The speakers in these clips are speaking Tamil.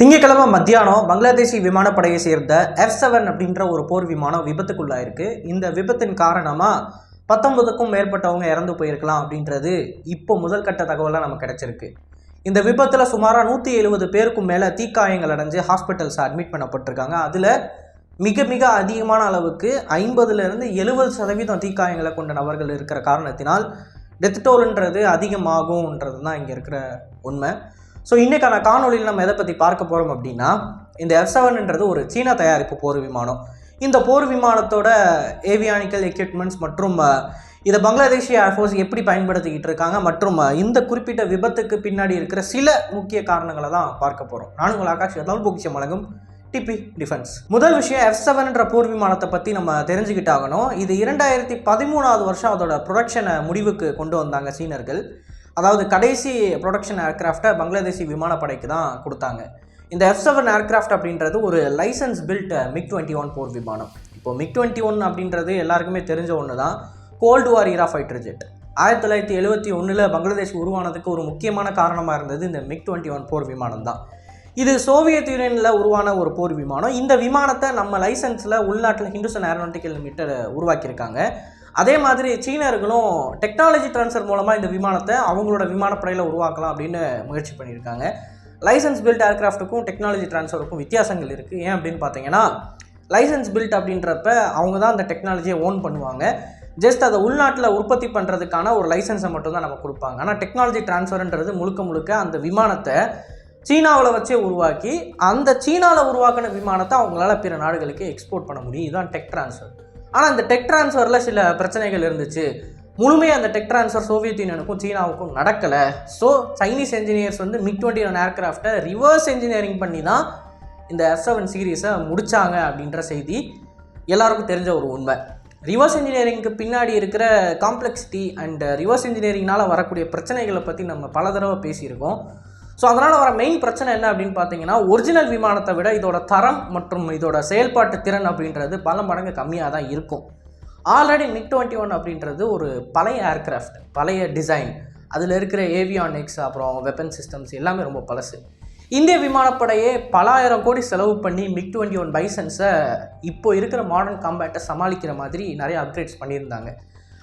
திங்கட்கிழமை மத்தியானம் பங்களாதேஷி விமானப்படையை சேர்ந்த எஃப் செவன் அப்படின்ற ஒரு போர் விமானம் விபத்துக்குள்ளாயிருக்கு. இந்த விபத்தின் காரணமாக பத்தொன்பதுக்கும் மேற்பட்டவங்க இறந்து போயிருக்கலாம் அப்படின்றது இப்போ முதல் கட்ட தகவலாக நமக்கு கிடைச்சிருக்கு. இந்த விபத்தில் சுமாராக நூற்றி எழுபது பேருக்கும் மேலே தீக்காயங்கள் அடைஞ்சு ஹாஸ்பிட்டல்ஸ் அட்மிட் பண்ணப்பட்டிருக்காங்க. அதில் மிக மிக அதிகமான அளவுக்கு ஐம்பதுலேருந்து எழுபது சதவீதம் தீக்காயங்களை கொண்ட நபர்கள் இருக்கிற காரணத்தினால் டெத் டோல்ன்றது அதிகமாகும்ன்றது தான் இங்கே இருக்கிற உண்மை. ஸோ இன்றைக்கான காணொலியில் நம்ம எதை பற்றி பார்க்க போகிறோம் அப்படின்னா இந்த எஃப் செவன்ன்றது ஒரு சீனா தயாரிப்பு போர் விமானம். இந்த போர் விமானத்தோட ஏவியானிக்கல் எக்யூப்மெண்ட்ஸ் மற்றும் இதை பங்களாதேஷி ஏர்ஃபோர்ஸ் எப்படி பயன்படுத்திக்கிட்டு இருக்காங்க மற்றும் இந்த குறிப்பிட்ட விபத்துக்கு பின்னாடி இருக்கிற சில முக்கிய காரணங்களை தான் பார்க்க போகிறோம் நான் உங்கள் ஆகாஷ் எதாவது பொக்கிஷம் வழங்கும் டிபி டிஃபென்ஸ் முதல் விஷயம் எஃப் செவன்ன்ற போர் விமானத்தை பற்றி நம்ம தெரிஞ்சுக்கிட்டாகணும். இது இரண்டாயிரத்தி பதிமூணாவது வருஷம் அதோட ப்ரொடக்ஷனை முடிவுக்கு கொண்டு வந்தாங்க சீனர்கள். அதாவது கடைசி ப்ரொடக்ஷன் ஏர்க்ராஃப்டை பங்களாதேஷி விமானப்படைக்கு தான் கொடுத்தாங்க. இந்த எஃப் செவன் ஏர்க்ராஃப்ட் அப்படின்றது ஒரு license built MiG twenty one போர் விமானம். இப்போ மிக் டுவெண்ட்டி ஒன் அப்படின்றது எல்லாருக்குமே தெரிஞ்ச ஒன்று தான் cold war era fighter jet ஆயிரத்தி தொள்ளாயிரத்தி எழுபத்தி ஒன்றில் பங்களாதேஷ் உருவானதுக்கு ஒரு முக்கியமான காரணமாக இருந்தது இந்த மிக் டுவெண்ட்டி ஒன் போர் விமானம் தான் இது சோவியத் யூனியனில் உருவான ஒரு போர் விமானம். இந்த விமானத்தை நம்ம லைசன்ஸில் உள்நாட்டில் ஹிந்துஸ்தான் ஏரோனாட்டிக்கல் லிமிட்டட் உருவாக்கியிருக்காங்க. அதே மாதிரி சீனர்களும் டெக்னாலஜி ட்ரான்ஸ்ஃபர் மூலமாக இந்த விமானத்தை அவங்களோட விமானப்படையில் உருவாக்கலாம் அப்படின்னு முயற்சி பண்ணியிருக்காங்க. லைசன்ஸ் பில்ட் ஏர்க்ராஃப்ட்டுக்கும் டெக்னாலஜி ட்ரான்ஸ்ஃபருக்கும் வித்தியாசங்கள் இருக்குது ஏன் அப்படின்னு பார்த்தீங்கன்னா லைசன்ஸ் பில்ட் அப்படின்றப்ப அவங்க தான் அந்த டெக்னாலஜியை ஓன் பண்ணுவாங்க. ஜஸ்ட் அதை உள்நாட்டில் உற்பத்தி பண்ணுறதுக்கான ஒரு லைசன்ஸை மட்டும் தான் நம்ம கொடுப்பாங்க. ஆனால் டெக்னாலஜி ட்ரான்ஸ்ஃபர்ன்றது முழுக்க முழுக்க அந்த விமானத்தை சீனாவில் வச்சே உருவாக்கி அந்த சீனாவில் உருவாக்கின விமானத்தை அவங்களால பிற நாடுகளுக்கு எக்ஸ்போர்ட் பண்ண முடியும். இதுதான் டெக் ட்ரான்ஸ்ஃபர் ஆனால் அந்த டெக் ட்ரான்ஸ்ஃபரில் சில பிரச்சனைகள் இருந்துச்சு. முழுமையாக அந்த டெக் ட்ரான்ஸ்ஃபர் சோவியத் யூனியனுக்கும் சீனாவுக்கும் நடக்கலை. ஸோ சைனீஸ் என்ஜினியர்ஸ் வந்து மிக் டுவெண்ட்டி ஒன் ஏர்க்ராஃப்டை ரிவர்ஸ் என்ஜினியரிங் பண்ணி தான் இந்த எஃப் செவன் சீரீஸை முடித்தாங்க அப்படின்ற செய்தி எல்லாருக்கும் தெரிஞ்ச ஒரு உண்மை. ரிவர்ஸ் இன்ஜினியரிங்க்கு பின்னாடி இருக்கிற காம்ப்ளெக்சிட்டி அண்ட் ரிவர்ஸ் இன்ஜினியரிங்னால் வரக்கூடிய பிரச்சனைகளை பற்றி நம்ம பல தடவை பேசியிருக்கோம். ஸோ அதனால் வர மெயின் பிரச்சனை என்ன அப்படின்னு பார்த்தீங்கன்னா ஒரிஜினல் விமானத்தை விட இதோட தரம் மற்றும் இதோட செயல்பாட்டு திறன் அப்படின்றது பல மடங்கு கம்மியாக தான் இருக்கும். ஆல்ரெடி மிக் டுவெண்ட்டி ஒன் அப்படின்றது ஒரு பழைய ஏர்கிராஃப்ட் பழைய டிசைன் அதில் இருக்கிற ஏவியானிக்ஸ் அப்புறம் வெப்பன் சிஸ்டம்ஸ் எல்லாமே ரொம்ப பழசு. இந்திய விமானப்படையே பல ஆயிரம் கோடி செலவு பண்ணி மிக் டுவெண்ட்டி ஒன் பைசன்ஸை இப்போ இருக்கிற மாடர்ன் காம்பேட்டை சமாளிக்கிற மாதிரி நிறைய அப்கிரேட்ஸ் பண்ணியிருந்தாங்க.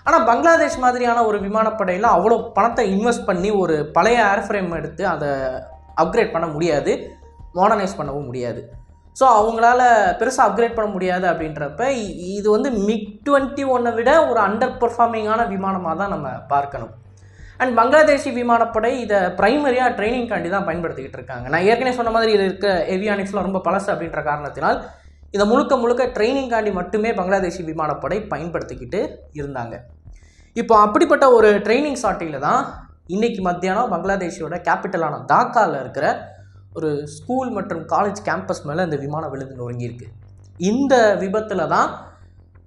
ஆனால் பங்களாதேஷ் மாதிரியான ஒரு விமானப்படையில் அவ்வளோ பணத்தை இன்வெஸ்ட் பண்ணி ஒரு பழைய ஏர்ஃப்ரேம் எடுத்து அதை அப்கிரேட் பண்ண முடியாது மாடர்னைஸ் பண்ணவும் முடியாது. ஸோ அவங்களால பெருசாக அப்கிரேட் பண்ண முடியாது அப்படின்றப்ப இது வந்து மிக் டுவெண்ட்டி ஒன்னை விட ஒரு அண்டர் பெர்ஃபார்மிங்கான விமானமாக தான் நம்ம பார்க்கணும். அண்ட் பங்களாதேஷி விமானப்படை இதை ப்ரைமரியாக ட்ரைனிங்காண்டி தான் பயன்படுத்திக்கிட்டு இருக்காங்க. நான் ஏற்கனவே சொன்ன மாதிரி இதில் இருக்க ஏவியானிக்ஸ்லாம் ரொம்ப பழசு அப்படின்ற காரணத்தினால் இதை முழுக்க முழுக்க ட்ரைனிங்காண்டி மட்டுமே பங்களாதேஷி விமானப்படை பயன்படுத்திக்கிட்டு இருந்தாங்க. இப்போ அப்படிப்பட்ட ஒரு ட்ரைனிங் சாட்டியில் தான் இன்றைக்கி மத்தியானம் பங்களாதேஷோட கேபிட்டலான டாக்காவில் இருக்கிற ஒரு ஸ்கூல் மற்றும் காலேஜ் கேம்பஸ் மேலே இந்த விமானம் விழுந்து நொறுங்கியிருக்கு. இந்த விபத்தில் தான்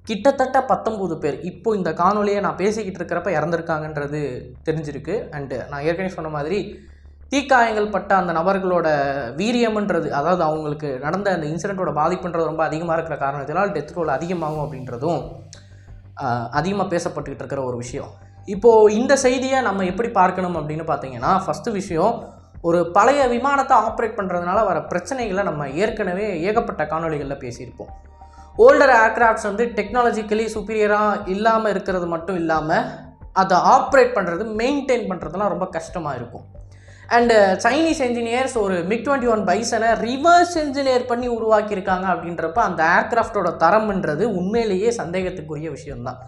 கிட்டத்தட்ட பத்தொம்போது பேர் இப்போ இந்த காணொலியை நான் பேசிக்கிட்டு இருக்கிறப்ப இறந்துருக்காங்கன்றது தெரிஞ்சிருக்கு. அண்டு நான் ஏற்கனவே சொன்ன மாதிரி தீக்காயங்கள் பட்ட அந்த நபர்களோட வீரியம்ன்றது அதாவது அவங்களுக்கு நடந்த அந்த இன்சிடெண்ட்டோட பாதிப்புன்றது ரொம்ப அதிகமாக இருக்கிற காரணத்தினால் டெத் ரோல் அதிகமாகும் அப்படின்றதும் அதிகமாக பேசப்பட்டுக்கிட்டு இருக்கிற ஒரு விஷயம். இப்போது இந்த செய்தியை நம்ம எப்படி பார்க்கணும் அப்படின்னு பார்த்தீங்கன்னா ஃபஸ்ட்டு விஷயம் ஒரு பழைய விமானத்தை ஆப்ரேட் பண்ணுறதுனால வர பிரச்சனைகளை நம்ம ஏற்கனவே ஏகப்பட்ட காணொளிகளில் பேசியிருப்போம். ஓல்டர் ஏர்க்ராஃப்ட்ஸ் வந்து டெக்னாலஜிக்கலி சுப்பீரியராக இல்லாமல் இருக்கிறது மட்டும் இல்லாமல் அதை ஆப்ரேட் பண்ணுறது மெயின்டைன் பண்ணுறதுலாம் ரொம்ப கஷ்டமாக இருக்கும். அண்டு சைனீஸ் என்ஜினியர்ஸ் ஒரு மிக் டுவெண்ட்டி ஒன் பைசனை ரிவர்ஸ் என்ஜினியர் பண்ணி உருவாக்கியிருக்காங்க அப்படின்றப்ப அந்த ஏர்கிராஃப்டோட தரம்ன்றது உண்மையிலேயே சந்தேகத்துக்குரிய விஷயம்தான்.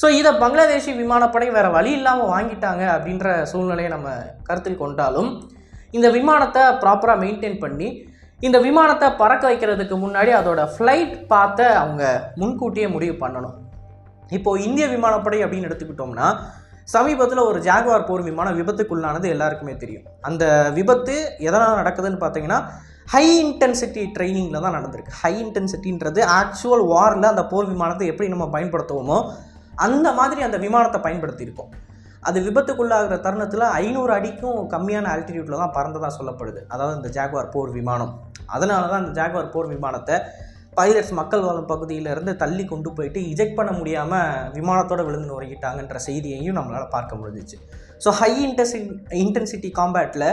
ஸோ இதை பங்களாதேஷி விமானப்படை வேறு வழி இல்லாமல் வாங்கிட்டாங்க அப்படின்ற சூழ்நிலையை நம்ம கருத்தில் கொண்டாலும் இந்த விமானத்தை ப்ராப்பராக மெயின்டைன் பண்ணி இந்த விமானத்தை பறக்க வைக்கிறதுக்கு முன்னாடி அதோட ஃப்ளைட் பார்த்த அவங்க முன்கூட்டியே முடிவு பண்ணணும். இப்போது இந்திய விமானப்படை அப்படின்னு எடுத்துக்கிட்டோம்னா சமீபத்தில் ஒரு ஜாகுவார் போர் விமானம் விபத்துக்குள்ளானது எல்லாருக்குமே தெரியும். அந்த விபத்து எதனால் நடக்குதுன்னு பார்த்தீங்கன்னா ஹை இன்டென்சிட்டி ட்ரைனிங்கில் தான் நடந்திருக்கு. ஹை இன்டென்சிட்டின்றது ஆக்சுவல் வாரில் அந்த போர் விமானத்தை எப்படி நம்ம பயன்படுத்துவோமோ அந்த மாதிரி அந்த விமானத்தை பயன்படுத்தியிருக்கோம். அது விபத்துக்குள்ளாகிற தருணத்தில் ஐநூறு அடிக்கும் கம்மியான ஆல்டிடியூட்டில் தான் பறந்ததாக சொல்லப்படுது. அதாவது இந்த ஜாகுவார் போர் விமானம். அதனால தான் அந்த ஜாகுவார் போர் விமானத்தை பைலட்ஸ் மக்கள் வாழும் பகுதியிலேருந்து தள்ளி கொண்டு போயிட்டு இஜெக்ட் பண்ண முடியாமல் விமானத்தோடு விழுந்து நுழைக்கிட்டாங்கன்ற செய்தியையும் நம்மளால் பார்க்க முடிஞ்சிச்சு. ஸோ ஹை இன்டென்சி இன்டென்சிட்டி காம்பேட்டில்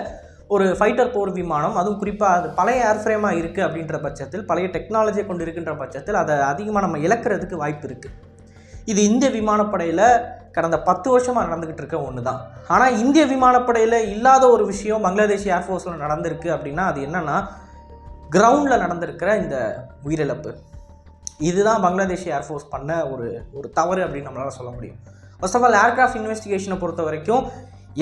ஒரு ஃபைட்டர் போர் விமானம் அதுவும் குறிப்பாக அது பழைய ஏர்ஃப்ரேமாக இருக்குது அப்படின்ற பட்சத்தில் பழைய டெக்னாலஜியை கொண்டு இருக்கின்ற பட்சத்தில் அதை அதிகமாக நம்ம இழக்கிறதுக்கு வாய்ப்பு இருக்குது இது இந்திய விமானப்படையில் கடந்த பத்து வருஷமாக நடந்துக்கிட்டு இருக்க ஒன்று தான் ஆனால் இந்திய விமானப்படையில் இல்லாத ஒரு விஷயம் பங்களாதேஷ் ஏர்ஃபோர்ஸில் நடந்திருக்கு அப்படின்னா அது என்னென்னா கிரவுண்டில் நடந்திருக்கிற இந்த உயிரிழப்பு. இதுதான் பங்களாதேஷ் ஏர்ஃபோர்ஸ் பண்ண ஒரு ஒரு தவறு அப்படின்னு நம்மளால் சொல்ல முடியும். ஃபர்ஸ்ட் ஆஃப் ஆல் ஏர்கிராஃப்ட் இன்வெஸ்டிகேஷனை பொறுத்த வரைக்கும்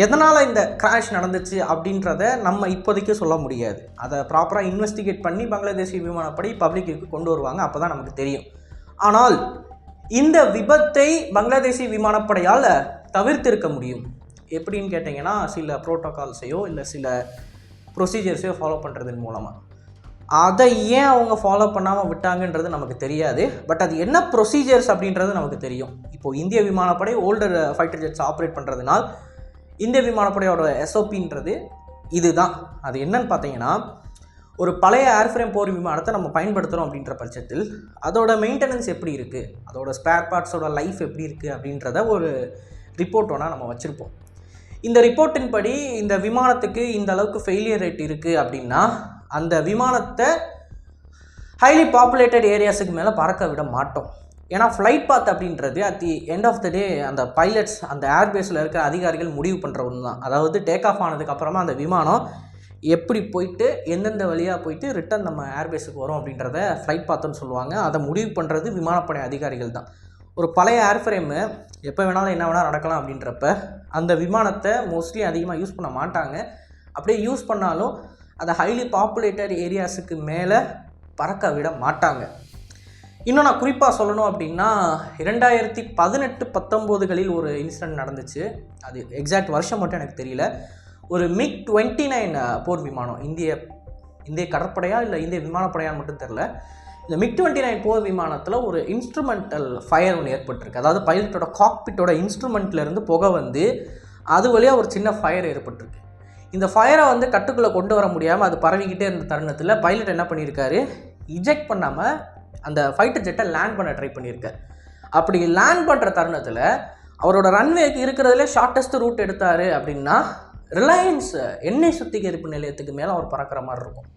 எதனால் இந்த கிராஷ் நடந்துச்சு அப்படின்றத நம்ம இப்போதைக்கு சொல்ல முடியாது. அதை ப்ராப்பராக இன்வெஸ்டிகேட் பண்ணி பங்களாதேஷ் விமானப்படை பப்ளிக்கு கொண்டு வருவாங்க. அப்போ தான் நமக்கு தெரியும். ஆனால் இந்த விபத்தை பங்களாதேஷி விமானப்படையால் தவிர்த்திருக்க முடியும். எப்படின்னு கேட்டிங்கன்னா சில ப்ரோட்டோகால்ஸையோ இல்லை சில ப்ரொசீஜர்ஸையோ ஃபாலோ பண்ணுறதன் மூலமாக அதை ஏன் அவங்க ஃபாலோ பண்ணாமல் விட்டாங்கன்றது நமக்கு தெரியாது. பட் அது என்ன ப்ரொசீஜர்ஸ் அப்படின்றது நமக்கு தெரியும். இப்போ இந்திய விமானப்படை ஓல்டர் ஃபைட்டர் ஜெட்ஸ் ஆப்ரேட் பண்ணுறதுனால் இந்திய விமானப்படையோட எஸ்ஓபின்றது இதுதான். அது என்னன்னு பார்த்தீங்கன்னா ஒரு பழைய ஏர்ஃப்ரேம் போர் விமானத்தை நம்ம பயன்படுத்துகிறோம் அப்படின்ற பட்சத்தில் அதோட மெயின்டெனன்ஸ் எப்படி இருக்குது அதோட ஸ்பேர் பார்ட்ஸோட லைஃப் எப்படி இருக்குது அப்படின்றத ஒரு ரிப்போர்ட் ஒன்றா நம்ம வச்சுருப்போம். இந்த ரிப்போர்ட்டின் படி இந்த விமானத்துக்கு இந்த அளவுக்கு ஃபெயிலியர் ரேட் இருக்குது அப்படின்னா அந்த விமானத்தை ஹைலி பாப்புலேட்டட் ஏரியாஸுக்கு மேலே பறக்க விட மாட்டோம். ஏன்னா ஃப்ளைட் பாத் அப்படின்றது at the end of the day அந்த பைலட்ஸ் அந்த ஏர்பேஸில் இருக்கிற அதிகாரிகள் முடிவு பண்ணுற ஒன்று தான் அதாவது டேக் ஆஃப் ஆனதுக்கப்புறமா அந்த விமானம் எப்படி போயிட்டு எந்தெந்த வழியாக போயிட்டு ரிட்டன் நம்ம ஏர்பேஸுக்கு வரும் அப்படின்றத ஃப்ளைட் பாத்துன்னு சொல்லுவாங்க. அதை முடிவு பண்ணுறது விமானப்படை அதிகாரிகள் தான். ஒரு பழைய ஏர்ஃப்ரேமு எப்போ வேணாலும் என்ன வேணால் நடக்கலாம் அப்படின்றப்ப அந்த விமானத்தை மோஸ்ட்லி அதிகமாக யூஸ் பண்ண மாட்டாங்க. அப்படியே யூஸ் பண்ணாலும் அதை ஹைலி பாப்புலேட்டட் ஏரியாஸுக்கு மேலே பறக்க விட மாட்டாங்க. இன்னும் நான் குறிப்பாக சொல்லணும் அப்படின்னா இரண்டாயிரத்தி பதினெட்டு பத்தொம்போதுகளில் ஒரு இன்சிடென்ட் நடந்துச்சு. அது எக்ஸாக்ட் வருஷம் மட்டும் எனக்கு தெரியல. ஒரு மிக் டுவெண்ட்டி நைன் போர் விமானம் இந்திய இந்திய கடற்படையா இல்லை இந்திய விமானப்படையான்னு மட்டும் தெரில இந்த மிக் டுவெண்ட்டி நைன் போர் விமானத்தில் ஒரு இன்ஸ்ட்ருமெண்டல் ஃபயர் ஒன்று ஏற்பட்டிருக்கு. அதாவது பைலட்டோட காக்பிட்டோட இன்ஸ்ட்ருமெண்ட்லேருந்து புகை வந்து அது வழியாக ஒரு சின்ன ஃபயர் ஏற்பட்டிருக்கு. இந்த ஃபயரை வந்து கட்டுக்குள்ளே கொண்டு வர முடியாமல் அது பரவிக்கிட்டே இருந்த தருணத்தில் பைலட் என்ன பண்ணியிருக்காரு? இஜெக்ட் பண்ணாமல் அந்த ஃபைட்டர் ஜெட்டை லேண்ட் பண்ண ட்ரை பண்ணியிருக்காரு. அப்படி லேண்ட் பண்ணுற தருணத்தில் அவரோட ரன்வேக்கு இருக்கிறதுல ஷார்ட்டஸ்ட் ரூட் எடுத்தார் அப்படின்னா ரிலையன்ஸ் எண்ணெய் சுத்திகரிப்பு நிலையத்துக்கு மேலே அவர் பறக்கிற மாதிரி இருக்கும்.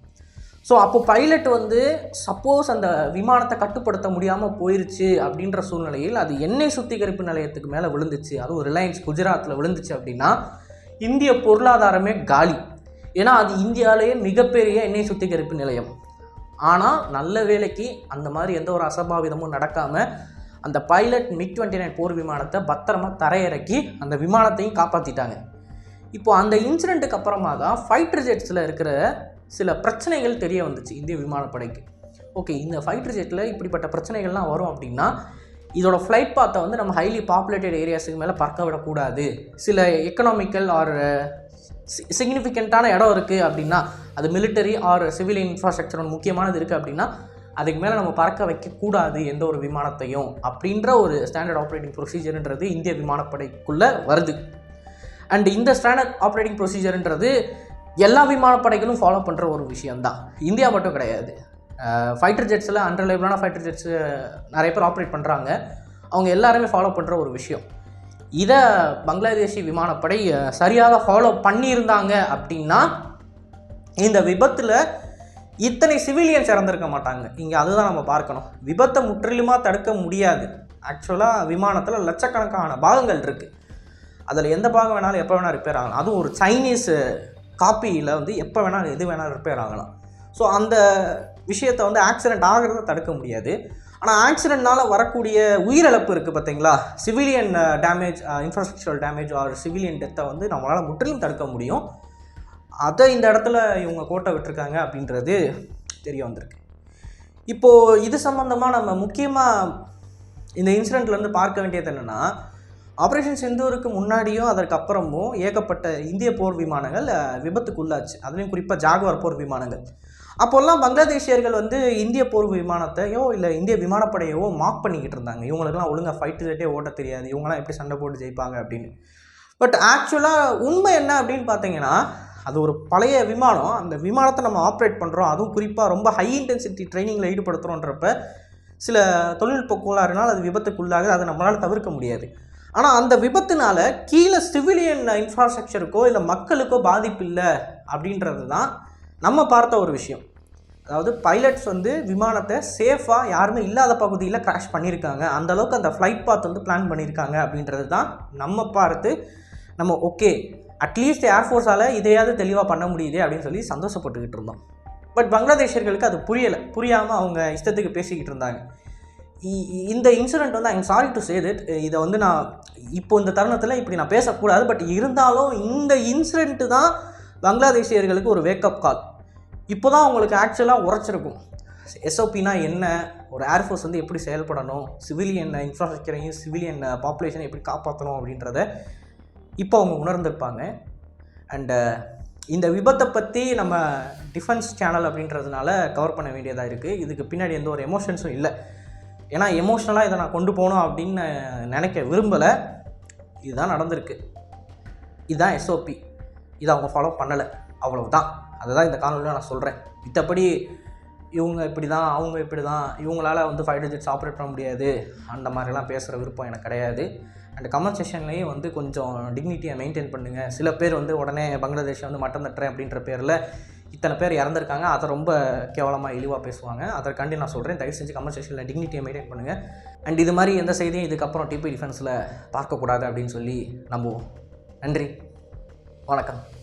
ஸோ அப்போ பைலட் வந்து சப்போஸ் அந்த விமானத்தை கட்டுப்படுத்த முடியாமல் போயிருச்சு அப்படின்ற சூழ்நிலையில் அது எண்ணெய் சுத்திகரிப்பு நிலையத்துக்கு மேலே விழுந்துச்சு அதுவும் ரிலையன்ஸ் குஜராத்தில் விழுந்துச்சு அப்படின்னா இந்திய பொருளாதாரமே காலி. ஏன்னா அது இந்தியாவிலேயே மிகப்பெரிய எண்ணெய் சுத்திகரிப்பு நிலையம். ஆனால் நல்ல வேலைக்கு அந்த மாதிரி எந்த ஒரு அசம்பாவிதமும் நடக்காமல் அந்த பைலட் மிக் டுவெண்ட்டி நைன் போர் விமானத்தை பத்திரமா தரையிறக்கி அந்த விமானத்தையும் காப்பாற்றிட்டாங்க இப்போது அந்த இன்சிடெண்ட்டுக்கு அப்புறமா தான் ஃபைட்டர் ஜெட்ஸில் இருக்கிற சில பிரச்சனைகள் தெரிய வந்துச்சு இந்திய விமானப்படைக்கு. ஓகே இந்த ஃபைட்டர் ஜெட்டில் இப்படிப்பட்ட பிரச்சனைகள்லாம் வரும் அப்படின்னா இதோட ஃப்ளைட் பாத்தை வந்து நம்ம ஹைலி பாப்புலேட்டட் ஏரியாஸுக்கு மேலே பறக்க விடக்கூடாது. சில எக்கனாமிக்கல் ஆர் சிக்னிஃபிகண்ட்டான இடம் இருக்குது அப்படின்னா அது மிலிட்டரி ஆர் சிவில் இன்ஃப்ராஸ்ட்ரக்சர் ஒன்று முக்கியமானது இருக்குது அப்படின்னா அதுக்கு மேலே நம்ம பறக்க வைக்கக்கூடாது எந்த ஒரு விமானத்தையும். அப்படின்ற ஒரு ஸ்டாண்டர்ட் ஆப்ரேட்டிங் ப்ரொசீஜர்ன்றது இந்திய விமானப்படைக்குள்ளே வருது. அண்ட் இந்த ஸ்டாண்டர்ட் ஆப்ரேட்டிங் ப்ரொசீஜர்ன்றது எல்லா விமானப்படைகளும் ஃபாலோ பண்ணுற ஒரு விஷயம்தான். இந்தியா மட்டும் கிடையாது. ஃபைட்டர் ஜெட்ஸில் அன்ரிலைபிளான ஃபைட்டர் ஜெட்ஸு நிறைய பேர் ஆப்ரேட் பண்ணுறாங்க அவங்க எல்லாருமே ஃபாலோ பண்ணுற ஒரு விஷயம். இதை பங்களாதேஷி விமானப்படை சரியாக ஃபாலோ பண்ணியிருந்தாங்க அப்படின்னா இந்த விபத்தில் இத்தனை சிவிலியன்ஸ் இறந்துருக்க மாட்டாங்க. இங்கே அதுதான் நம்ம பார்க்கணும். விபத்தை முற்றிலுமாக தடுக்க முடியாது. ஆக்சுவலாக விமானத்தில் லட்சக்கணக்கான பாகங்கள் இருக்குது அதில் எந்த பாகம் வேணாலும் எப்போ வேணால் ரிப்பேர் ஆகலாம். அதுவும் ஒரு சைனீஸ் காப்பியில் வந்து எப்போ வேணாலும் எது வேணாலும் ரிப்பேர் ஆகலாம். ஸோ அந்த விஷயத்தை வந்து ஆக்சிடெண்ட் ஆகிறத தடுக்க முடியாது. ஆனால் ஆக்சிடெண்ட்னால் வரக்கூடிய உயிரிழப்பு இருக்குது பார்த்தீங்களா civilian damage infrastructural damage or civilian டெத்தை வந்து நம்மளால் முற்றிலும் தடுக்க முடியும். அதை இந்த இடத்துல இவங்க கோட்டை விட்டுருக்காங்க அப்படின்றது தெரிய வந்திருக்கு. இப்போது இது சம்மந்தமாக நம்ம முக்கியமாக இந்த இன்சிடெண்ட்லேருந்து பார்க்க வேண்டியது என்னென்னா ஆப்ரேஷன் சிந்தூருக்கு முன்னாடியும் அதற்கு அப்புறமும் ஏகப்பட்ட இந்திய போர் விமானங்கள் uh, விபத்துக்குள்ளாச்சு. அதுலேயும் குறிப்பாக ஜாகுவார் போர் விமானங்கள். அப்போல்லாம் பங்களாதேஷியர்கள் வந்து இந்திய போர் விமானத்தையோ இல்லை இந்திய விமானப்படையோ மார்க் பண்ணிக்கிட்டு இருந்தாங்க. இவங்களுக்குலாம் ஒழுங்காக ஃபைட்டு செட்டே ஓட்ட தெரியாது. இவங்களாம் எப்படி சண்டை போட்டு ஜெயிப்பாங்க அப்படின்னு. பட் ஆக்சுவலாக உண்மை என்ன அப்படின்னு பார்த்தீங்கன்னா அது ஒரு பழைய விமானம். அந்த விமானத்தை நம்ம ஆப்ரேட் பண்ணுறோம் அதுவும் குறிப்பாக ரொம்ப ஹை இன்டென்சிட்டி ட்ரைனிங்கில் ஈடுபடுத்துகிறோன்றப்ப சில தொழில்நுட்ப கோளாறுனால் அது விபத்துக்குள்ளாகுது. அதை நம்மளால் தவிர்க்க முடியாது. ஆனால் அந்த விபத்துனால கீழே சிவிலியன் இன்ஃப்ராஸ்ட்ரக்சருக்கோ இல்லை மக்களுக்கோ பாதிப்பு இல்லை அப்படின்றது தான் நம்ம பார்த்த ஒரு விஷயம். அதாவது பைலட்ஸ் வந்து விமானத்தை சேஃபாக யாருமே இல்லாத பகுதியில் க்ராஷ் பண்ணியிருக்காங்க. அந்தளவுக்கு அந்த ஃப்ளைட் பாத் வந்து பிளான் பண்ணியிருக்காங்க அப்படின்றது தான் நம்ம பார்த்து நம்ம ஓகே அட்லீஸ்ட் ஏர்ஃபோர்ஸால் இதையாவது தெளிவாக பண்ண முடியுதே அப்படின்னு சொல்லி சந்தோஷப்பட்டுக்கிட்டு இருந்தோம். பட் பங்களாதேஷர்களுக்கு அது புரியலை. புரியாமல் அவங்க இஷ்டத்துக்கு பேசிக்கிட்டு இருந்தாங்க. இ- இந்த இன்சிடெண்ட் வந்து I'm sorry to say that இதை வந்து நான் இப்போ இந்த தருணத்தில் இப்படி நான் பேசக்கூடாது. பட் இருந்தாலும் இந்த இன்சிடெண்ட்டு தான் பங்களாதேஷியர்களுக்கு ஒரு வேக்கப் கால் இப்போ தான் அவங்களுக்கு ஆக்சுவலாக உரைச்சிருக்கும். எஸ்ஓபினா என்ன? ஒரு ஏர்ஃபோர்ஸ் வந்து எப்படி செயல்படணும்? சிவிலியன் இன்ஃப்ராஸ்ட்ரக்சரையும் சிவிலியன் பாப்புலேஷனை எப்படி காப்பாற்றணும் அப்படின்றத இப்போ அவங்க உணர்ந்திருப்பாங்க. அண்டு uh, இந்த விபத்தை பற்றி நம்ம டிஃபென்ஸ் சேனல் அப்படின்றதுனால கவர் பண்ண வேண்டியதாக இருக்குது இதுக்கு பின்னாடி எந்த ஒரு எமோஷன்ஸும் இல்லை. ஏன்னா எமோஷ்னலாக இதை நான் கொண்டு போகணும் அப்படின்னு நினைக்க விரும்பலை. இதுதான் நடந்திருக்கு. இதுதான் எஸ்ஓபி இதை அவங்க ஃபாலோ பண்ணலை. அவ்வளவுதான். அதுதான் இந்த காணொலியில் நான் சொல்கிறேன் மித்தபடி இவங்க இப்படி தான் அவங்க இப்படி தான் இவங்களால் வந்து ஃபைவ் டிஜிட்ஸ் ஆப்ரேட் பண்ண முடியாது. அந்த மாதிரிலாம் பேசுகிற விருப்பம் எனக்கு கிடையாது. அண்ட் கமெண்ட் செஷன்லேயும் வந்து கொஞ்சம் டிக்னிட்டியை மெயின்டைன் பண்ணுங்கள் சில பேர் வந்து உடனே பங்களாதேஷை வந்து மட்டம் தட்டுறேன் அப்படின்ற பேரில் இத்தனை பேர் இறந்துருக்காங்க. அதை ரொம்ப கேவலமாக இழிவாக பேசுவாங்க. அதற்காண்டி நான் சொல்கிறேன் தயவு செஞ்சு கமெண்ட் செஷனில் டிக்னிட்டியை மெயின்டைன் பண்ணுங்கள் அண்ட் இது மாதிரி எந்த செய்தியும் இதுக்கப்புறம் டிபி டிஃபென்ஸில் பார்க்கக்கூடாது அப்படின்னு சொல்லி நம்புவோம். நன்றி. வணக்கம்.